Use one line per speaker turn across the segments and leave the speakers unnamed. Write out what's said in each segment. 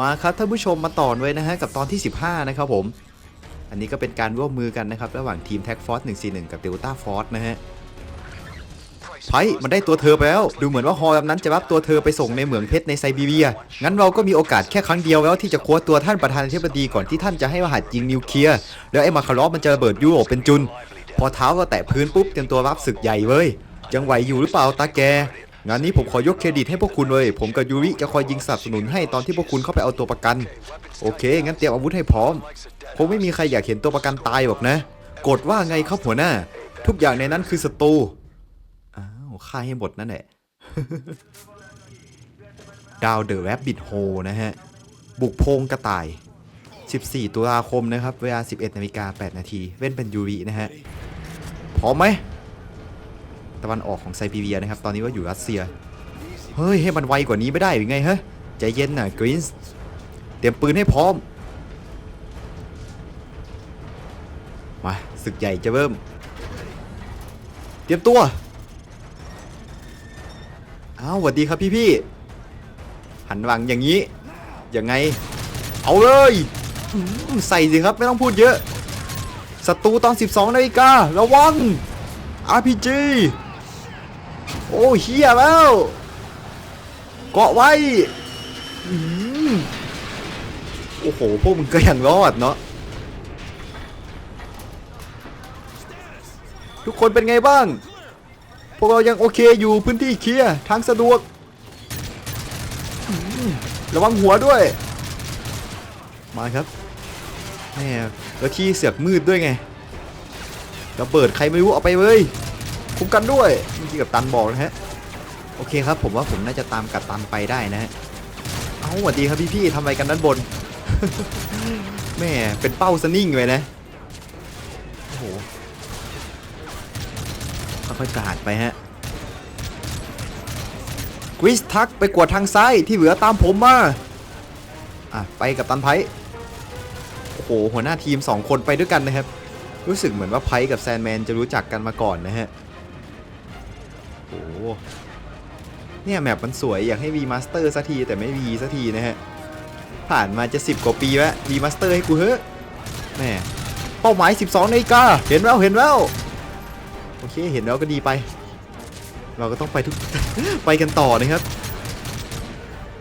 มาครับท่านผู้ชมมาต่อเลยนะฮะกับตอนที่ 15 นะครับผม อันนี้ก็เป็นการร่วมมือกันนะครับ ระหว่างทีมแท็กฟอร์ส141 กับเดลต้าฟอร์สนะฮะไพ่มันได้ตัวเธอไปแล้ว ดูเหมือนว่าฮอลำนั้นจะรับตัวเธอไปส่งในเหมืองเพชรในไซบีเรีย งั้นเราก็มีโอกาสแค่ครั้งเดียวแล้วที่จะคว้าตัวท่านประธานาธิบดีก่อนที่ท่านจะให้รหัสยิงนิวเคลียร์แล้วไอ้มาคารอฟมันจะระเบิดยุโรปเป็นจุน พอเท้าเราแตะพื้นปุ๊บเตรียมตัวรับศึกใหญ่เว้ยยังไหวอยู่หรือเปล่าตาแก งานนี้ผมขอยกเครดิตให้พวกคุณเลย ผมกับยูริจะคอยยิงสนับสนุนให้ตอนที่พวกคุณเข้าไปเอาตัวประกัน โอเค งั้นเตรียมอาวุธให้พร้อมคงไม่มีใครอยากเห็นตัวประกันตายหรอกนะ กดว่าไงครับหัวหน้า ทุกอย่างในนั้นคือศัตรู อ้าวฆ่าให้หมดนั่นแหละ ดาวเดอะแรบบิทโฮนะฮะ บุกโพงกระต่าย 14 ตุลาคมนะครับ เวลา 11นาฬิกา8นาทีเว้นเป็นยูรินะฮะ พร้อมไหม ตะวันออกของไซบีเรียนะครับ ตอนนี้ว่าอยู่รัสเซีย เฮ้ย ให้มันไวกว่านี้ไม่ได้หรือไงฮะ ใจเย็นน่ะกรีนส์เตรียมปืนให้พร้อม มาศึกใหญ่จะเริ่ม เตรียมตัว อ้าวสวัสดีครับพี่พี่ๆ หันหลังอย่างนี้ ยังไง เอาเลยใส่สิครับ ไม่ต้องพูดเยอะศัตรูตอน 12นาฬิการะวัง RPG โอ้เฮียแล้ว เกาะไว้อืมโอ้โห พวกมึงก็ยังรอดเนาะ ทุกคนเป็นไงบ้าง พวกเรายังโอเคอยู่พื้นที่เคลียร์ทางสะดวก ระวังหัวด้วย มาครับแม่แล้วที่เสือกมืดด้วยไงระเบิดใครไม่รู้เอาไปเลย คุ้มกันด้วยเมื่อกี้กับตันบอกนะฮะโอเคครับ ผมว่าผมน่าจะตามกับตันไปได้นะฮะเอาสวัสดีครับพี่ๆทำอะไรกันด้านบนแม่เป็นเป้าสนิ่งเลยนะโอ้โหค่อยๆกาดไปฮะกริสทักไปกวดทางซ้ายที่เหลือตามผมมาอะไปกับตันไพโอ้โหหัวหน้าทีม 2 คนไปด้วยกันนะครับ รู้สึกเหมือนว่าไพกับแซนแมนจะรู้จักกันมาก่อนนะฮะ โอ้เนี่ยแมปมันสวยอยากให้ V Master สักทีแต่ไม่ V สักทีนะฮะ ผ่านมาจะ 10 กว่าปีแล้ว V Master ให้กูเฮ้ยแม่เป้าหมาย 12นาฬิกาเห็นแล้วเห็นแล้วโอเคเห็นแล้วก็ดีไป เราก็ต้องไปทุกไปกันต่อนะครับ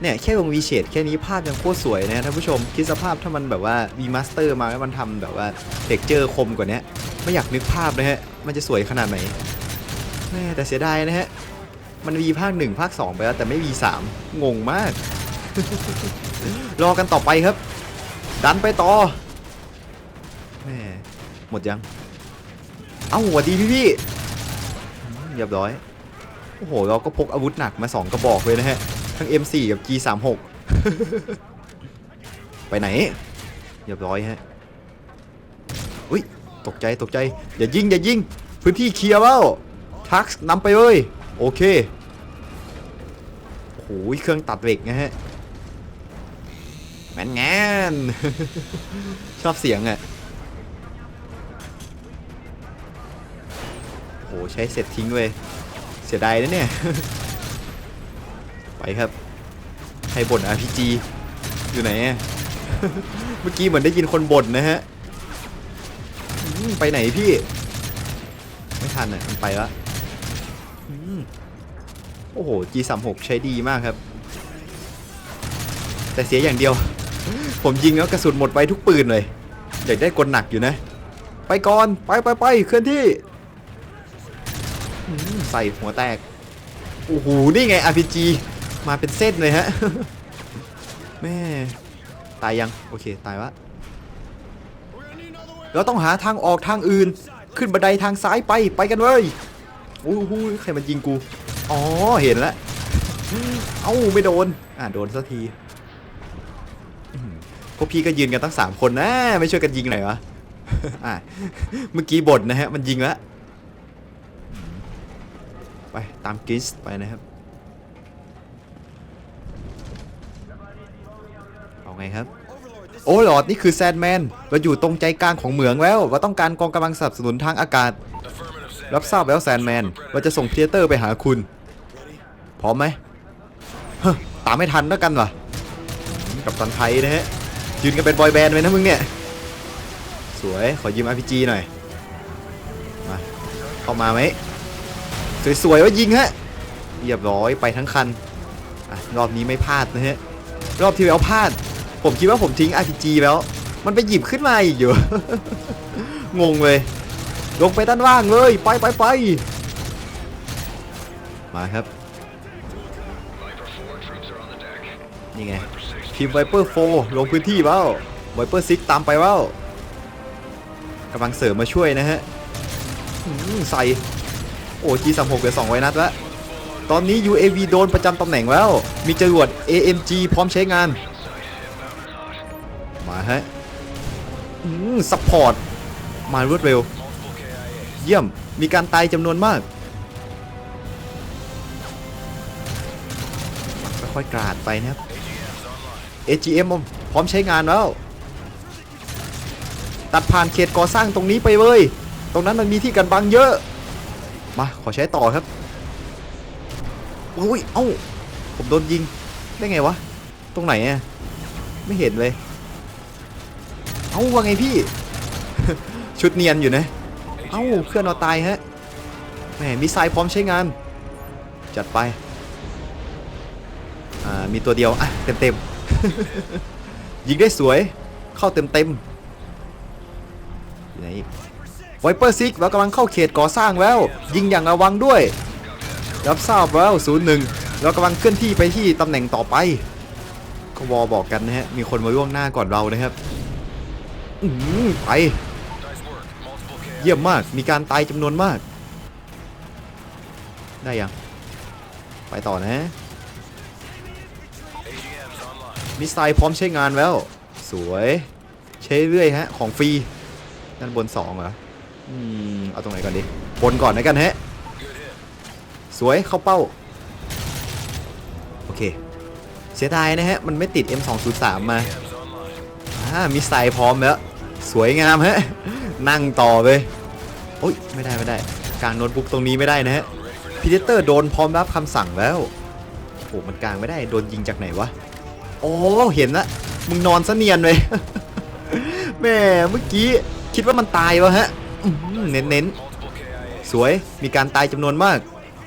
เนี่ยแค่ลง V Shade แค่นี้ภาพยังโคตรสวยนะท่านผู้ชมคิดสภาพถ้ามันแบบว่า V Master มาแล้วมันทำแบบว่าเท็กเจอร์คมกว่านี้ไม่อยากนึกภาพนะฮะมันจะสวยขนาดไหน แม่แต่เสียดายนะฮะ มัน V ภาค 1 ภาค 2 ไปแล้ว แต่ไม่ V 3งงมาก รอกันต่อไปครับ ดันไปต่อแม่หมดยัง เอ้าสวัสดีพี่พี่เรียบร้อย โอ้โห เราก็พกอาวุธหนักมา 2 กระบอกเลยนะฮะ ทั้ง M4 กับ G36 ไปไหน เรียบร้อยฮะอุ้ย ตกใจตกใจ อย่ายิง อย่ายิง พื้นที่เคลียร์แล้ว ทักนำไปเลยโอเคโอ้โหเครื่องตัดเหล็กนะฮะแมนแงนชอบเสียงอะ่ะโอ้โหใช้เสร็จทิ้งเลยเสียดายนะเนี่ย ไปครับใครบ่น RPG อยู่ไหนอะเมื่อกี้เหมือนได้ยินคนบ่นนะฮะ ไปไหนพี่ ไม่ทันอะมันไปละ โอ้โห G36 ใช้ดีมากครับ แต่เสียอย่างเดียว ผมยิงแล้วกระสุนหมดไปทุกปืนเลย อยากได้กลหนักอยู่นะ ไปก่อน ไปไปไปเคลื่อนที่ ใส่หัวแตก โอ้โห นี่ไง RPG มาเป็นเส้นเลยฮะ แม่ ตายยัง โอเค ตายวะเราต้องหาทางออกทางอื่น ขึ้นบันไดทางซ้ายไป ไปกันเลยโอ้โห ใครมันยิงกู อ๋อ เห็นแล้ว เอ้า ไม่โดน อ่าโดนสักที พวกพี่ก็ยืนกันตั้งสามคนนะ ไม่ช่วยกันยิงหน่อยวะอ่าเมื่อกี้บ่นนะฮะ มันยิงแล้ว ไป ตามกิสไปนะครับ เอาไงครับโอ้หลอดนี่คือแซนแมน เราอยู่ตรงใจกลางของเหมืองแล้ว เราต้องการกองกำลังสนับสนุนทางอากาศ รับทราบแล้วแซนแมน เราจะส่งเทเตอร์ไปหาคุณ พร้อมไหมเฮ้ตามไม่ทันแล้วกันวะอืมกับตันไทยนะฮะยืนกันเป็นบอยแบนด์เลยนะมึงเนี่ย สวยขอยืม RPG หน่อยมาเข้ามาไหมสวยๆว่ายิงฮะเรียบร้อยไปทั้งคันอรอบนี้ไม่พลาดนะฮะรอบที่แล้วพลาด ผมคิดว่าผมทิ้ง RPG แล้ว มันไปหยิบขึ้นมาอีกอยู่งงเลยลงไปด้านล่างเลย ไปไปไปมาครับ นี่ไงทีมไวเปอร์โฟลงพื้นที่เปล่าไวเปอร์ซิกตามไปเปล่ากำลังเสริมมาช่วยนะฮะอื้อหือใส่โอ้จีสามหกเหลือสองไว้นัดล้วตอนนี้ UAV โดนประจำตำแหน่งแล้ว มีจรวด AMG พร้อมใช้งาน มาฮะซัพพอร์ต มารวดเร็ว เยี่ยม มีการตายจำนวนมาก ค่อยๆกราดไปนะครับ AGM พร้อมใช้งานแล้ว ตัดผ่านเขตก่อสร้างตรงนี้ไปเลย ตรงนั้นมันมีที่กันบังเยอะ มาขอใช้ต่อครับอุ้ย เอ้า ผมโดนยิง ได้ไงวะ ตรงไหนอะไม่เห็นเลย เอ้าว่าไงพี่ ชุดเนียนอยู่นะ เอ้าเพื่อนเราตายฮะ แหมมีไซล์พร้อมใช้งาน จัดไป อ่า มีตัวเดียว อะ เต็มเต็มๆ ยิงได้สวย เข้าเต็มเต็มไหนอีกไวเปอร์ซิกเรากำลังเข้าเขตก่อสร้างแล้ว ยิงอย่างระวังด้วย รับทราบแล้วศูนย์หนึ่งเรากำลังเคลื่อนที่ไปที่ตำแหน่งต่อไปก็วอบอกกันนะฮะ มีคนมาล่วงหน้าก่อนเรานะครับอืมไป เยี่ยมมาก มีการตายจำนวนมาก ได้ยัง ไปต่อนะ มิสไซล์พร้อมใช้งานแล้ว สวยใช้เรื่อยฮะ ของฟรีด้านบนสองเหรออืมเอาตรงไหนก่อนดีบนก่อนนะกันฮะ สวยเข้าเป้า โอเค เสียดายนะฮะ มันไม่ติด M203 มาอ่ามิสไซล์พร้อมแล้ว สวยงามฮะ นั่งต่อเลยโอ้ยไม่ได้ไม่ได้กลางโน้ตบุ๊กตรงนี้ไม่ได้นะฮะพีเดเตอร์โดนพร้อมรับคำสั่งแล้วโอ้มันกลางไม่ได้โดนยิงจากไหนวะ โอ้เห็นละมึงนอนซะเนียนเลยแม่เมื่อกี้คิดว่ามันตายวะฮะเน้นเน้นๆสวยมีการตายจำนวนมาก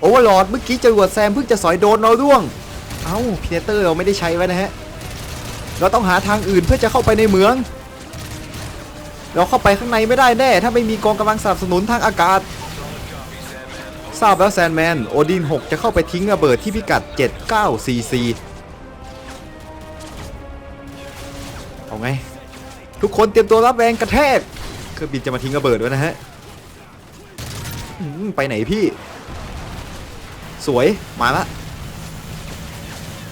โอเวอร์ลอดเมื่อกี้จรวดแซมเพิ่งจะสอยโดนเราร่วง เอ้าพีเดเตอร์เราไม่ได้ใช้ไว้นะฮะ เราต้องหาทางอื่นเพื่อจะเข้าไปในเมือง เราเข้าไปข้างในไม่ได้แน่ ถ้าไม่มีกองกำลังสนับสนุนทางอากาศ ทราบแล้วแซนแมน โอดิน 6 จะเข้าไปทิ้งระเบิดที่พิกัด 7944 เอาไงทุกคนเตรียมตัวรับแรงกระแทกเครื่องบินจะมาทิ้งระเบิดไว้นะฮะไปไหนพี่ สวยมาละ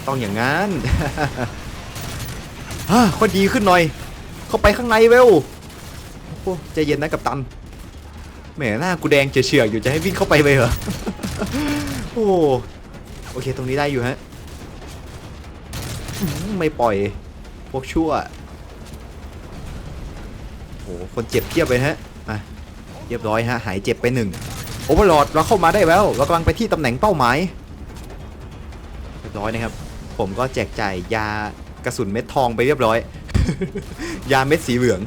ต้องอย่างงั้นฮ่าค่อยดีขึ้นหน่อย เข้าไปข้างในเร็วโอ้ใจเย็นนะกับตันแหมหน้ากูแดงเฉือกอยู่จะให้วิ่งเข้าไปเลยเหรอโอ้โอเคตรงนี้ได้อยู่ฮะไม่ปล่อย พวกชั่ว คนเจ็บเพียบเลยฮะอะเรียบร้อยฮะ หายเจ็บไปหนึ่งโอเวอร์ลอดเราเข้ามาได้แล้ว เรากำลังไปที่ตำแหน่งเป้าหมายเรียบร้อยนะครับ ผมก็แจกจ่ายยากระสุนเม็ดทองไปเรียบร้อย ยาเม็ดสีเหลือง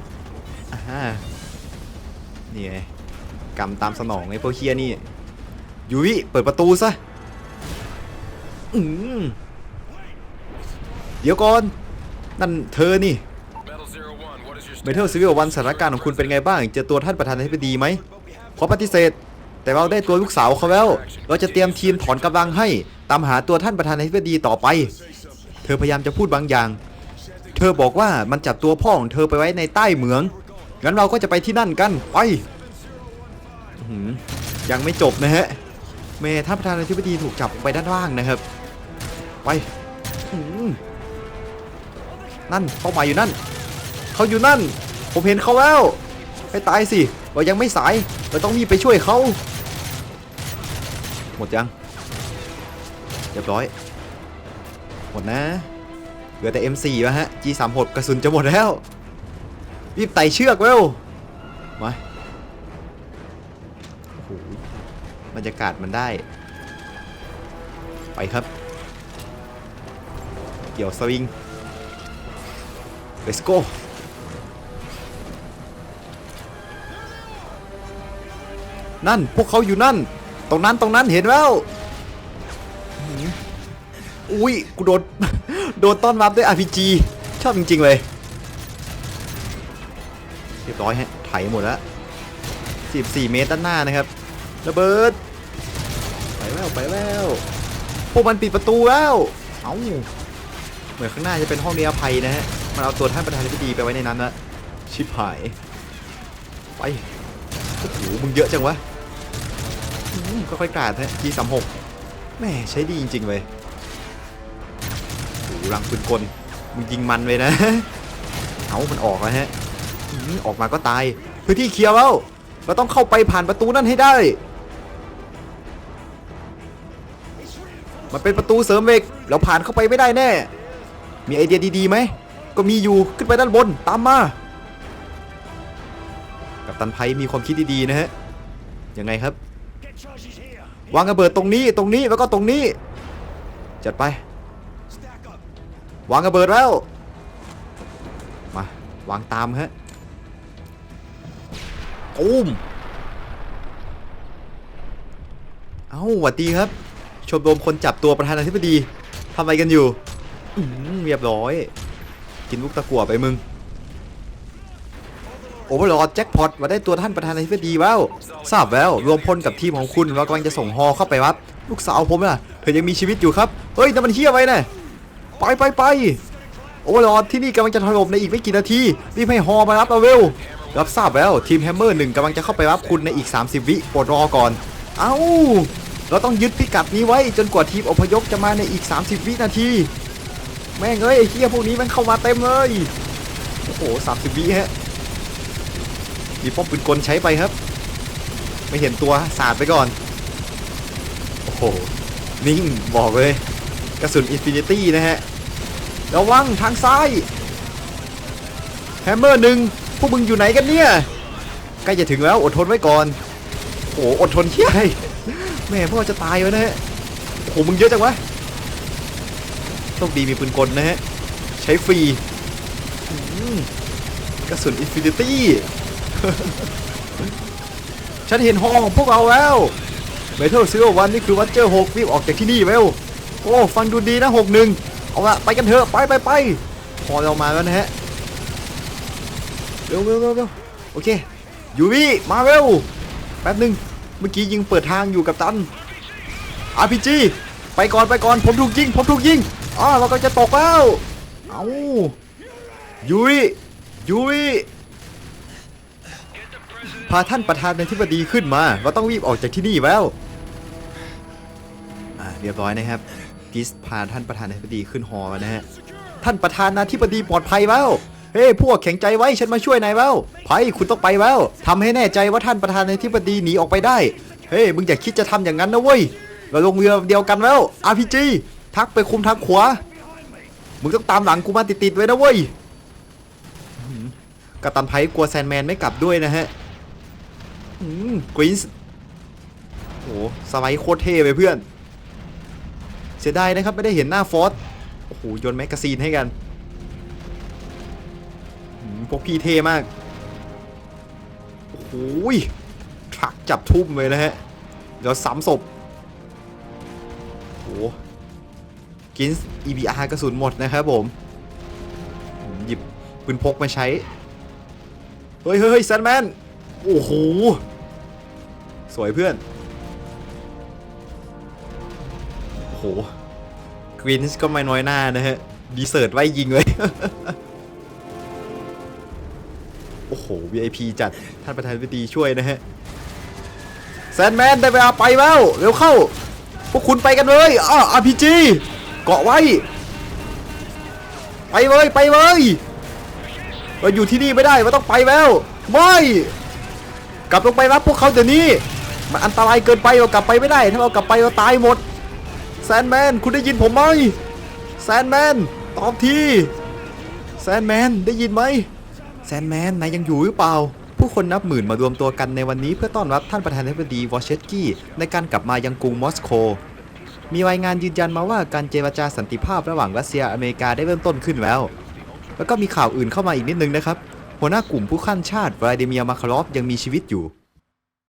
อ่านี่ไงกรรมตามสนองไอ้พวกเฮียนี่ยุ้ยเปิดประตูซะอืมเดี๋ยวก่อน นั่นเธอนี่ เมทัลซิวิลวันสถานการณ์ของคุณเป็นไงบ้าง เจอตัวท่านประธานาธิบดีไหมขอปฏิเสธ แต่เราได้ตัวลูกสาวเขาแล้ว เราจะเตรียมทีมถอนกำลังให้ตามหาตัวท่านประธานาธิบดีต่อไป เธอพยายามจะพูดบางอย่าง เธอบอกว่ามันจับตัวพ่อของเธอไปไว้ในใต้เหมือง งั้นเราก็จะไปที่นั่นกัน ไปยังไม่จบนะฮะ เมท่านประธานาธิบดีถูกจับไปด้านล่างนะครับ ไปนั่นเป้าหมายอยู่นั่น เขาอยู่นั่น ผมเห็นเขาแล้ว ให้ตายสิ เรายังไม่สาย เราต้องรีบไปช่วยเขา หมดยัง เรียบร้อย หมดนะ เหลือแต่ M4 วะฮะ G36 กระสุนจะหมดแล้ว รีบไต่เชือกเร็ว มาโอ้โหบรรยากาศมันได้ ไปครับ เกี่ยวสวิง let's go นั่นพวกเขาอยู่นั่น ตรงนั้นตรงนั้นเห็นแล้ว อุ้ยกูโดนโดนต้อนรับด้วย RPG ชอบจริง ๆ เลย เรียบร้อยฮะไถหมดแล้ว 14 เมตรด้านหน้านะครับระเบิด ไปแล้วไปแล้วพวกมันปิดประตูแล้วเอาเหมือนข้างหน้าจะเป็นห้องนิรภัยนะฮะมันเอาตัวท่านประธานาธิบดีไปไว้ในนั้นละชิบหายไปโอ้โหมึงเยอะจังวะ ค่อยๆกราดฮะ G36 แม่ใช้ดีจริงๆเลยโอ้โหรังปืนกลมึงยิงมันเลยนะ เอามันออกแล้วฮะออกมาก็ตายพื้นที่เคลียร์แล้วเราต้องเข้าไปผ่านประตูนั่นให้ได้ มันเป็นประตูเสริมเหล็กเราผ่านเข้าไปไม่ได้แน่ มีไอเดียดีๆไหม ก็มีอยู่ขึ้นไปด้านบนตามมา กับตันไพมีความคิดดีๆนะฮะ ยังไงครับ วางระเบิดตรงนี้ตรงนี้แล้วก็ตรงนี้ จัดไป วางระเบิดแล้ว มาวางตามฮะตูมเอ้าหวัดดีครับ ชมรมคนจับตัวประธานาธิบดีทำอะไรกันอยู่อืมเรียบร้อย กินลูกตะกั่วไปมึง โอ้โหลอดแจ็คพอตมาได้ตัวท่านประธานาธิบดีแล้วทราบแล้วรวมพลกับทีมของคุณเรากำลังจะส่งฮอเข้าไปรับลูกสาวผมน่ะเธอยังมีชีวิตอยู่ครับเฮ้ยนั่นมันเฮี้ยไว้น่ะไปไปไปโอ้โหลอดที่นี่กำลังจะถล่มในอีกไม่กี่นาทีรีบให้ฮอมารับเราเร็วรับทราบแล้วทีมแฮมเมอร์หนึ่งกำลังจะเข้าไปรับคุณในอีก 30 วิโปรดรอก่อน เอ้า เราต้องยึดพิกัดนี้ไว้จนกว่าทีมอพยพจะมาในอีก 30 วินาที แม่งเอ้ยไอ้เฮียพวกนี้มันเข้ามาเต็มเลย โอ้โห 30 วิฮะ มีป้อมปืนกลใช้ไปครับ ไม่เห็นตัวสาดไปก่อน โอ้โห นิ่งบอกเลย กระสุนอินฟินิตี้นะฮะ ระวังทางซ้าย แฮมเมอร์หนึ่งพวกมึงอยู่ไหนกันเนี่ย ใกล้จะถึงแล้วอดทนไว้ก่อน โอ้โหอดทนเที่ยยแม่พ่อจะตายแล้วนะฮะ โอ้โหมึงเยอะจังวะโชคดีมีปืนกลนะฮะ ใช้ฟรีกระสุนอินฟินิตี้ ฉันเห็นห้องของพวกเราแล้วเมทัลซิลวันนี่คือวัตเจอร์หกรีบออกจากที่นี่เร็วโอ้ฟังดูดีนะหกหนึ่งเอาละไปกันเถอะไปไปไปพอเรามาแล้วนะฮะเร็วเร็วเร็วเร็วโอเคยูวี่มาเร็วแป๊บหนึ่งเมื่อกี้ยิงเปิดทางอยู่กับตัน RPG ไปก่อนไปก่อนผมถูกยิงผมถูกยิงอ๋อเราก็จะตกแล้วเอายูวี่ยูวี่าท่านประธานในที่บดีขึ้นมา เราต้องรีบออกจากที่นี่แล้วอ่าเรียบร้อยนะครับกิสพาท่านประธานาธิบดีขึ้นฮอมานะฮะ ท่านประธานาธิบดีปลอดภัยแล้ว เฮ้ยพวกแข็งใจไว้ฉันมาช่วยนายแล้วไพคุณต้องไปแล้วทำให้แน่ใจว่าท่านประธานาธิบดีหนีออกไปได้ เฮ้ยมึงอย่าคิดจะทำอย่างนั้นนะเว้ย เราลงเรือเดียวกันแล้ว RPG ทักไปคุมทางขวา มึงต้องตามหลังกูมาติดๆไว้นะเว้ยกัปตันไพกลัวแซนแมนไม่กลับด้วยนะฮะ กรีนส์โอ้สไลด์โคตรเท่ไปเพื่อน เสียดายนะครับ ไม่ได้เห็นหน้าฟอสโอ้โหโยนแมกกาซีนให้กันพวกพี่เท่มาก โอ้โหยทรักจับทุ่มเลยนะฮะ เดี๋ยวซ้ำศพโอ้กินส์ EBR กระสุนหมดนะครับผม หยิบปืนพกมาใช้ เฮ้ยเฮ้ยเฮ้ยแซนแมน โอ้โห สวยเพื่อน โอ้โหกรีนส์ก็ไม่น้อยหน้านะฮะ ดีเซิร์ตไว้ยิงเลย โอ้โห VIP จัด ท่านประธานาธิบดีช่วยนะฮะ แซนแมนได้เวลาไปแล้ว เร็วเข้า พวกคุณไปกันเลยอ้า RPG เกาะไว้ ไปเลย ไปเลยเราอยู่ที่นี่ไม่ได้เราต้องไปแล้ว ไม่ กลับลงไปรับพวกเขาเดี๋ยวนี้ มันอันตรายเกินไปเรากลับไปไม่ได้ ถ้าเรากลับไปเราตายหมด แซนแมน คุณได้ยินผมไหม แซนแมน ตอบที แซนแมน ได้ยินไหม แซนแมน นายยังอยู่หรือเปล่า ผู้คนนับหมื่นมารวมตัวกันในวันนี้เพื่อต้อนรับท่านประธานาธิบดีวอชเชตกี้ในการกลับมายังกรุงมอสโก มีรายงานยืนยันมาว่าการเจรจาสันติภาพระหว่างรัสเซียอเมริกาได้เริ่มต้นขึ้นแล้ว แล้วก็มีข่าวอื่นเข้ามาอีกนิดนึงนะครับ หัวหน้ากลุ่มผู้ขั้นชาติวลาดิเมียร์มาคารอฟยังมีชีวิตอยู่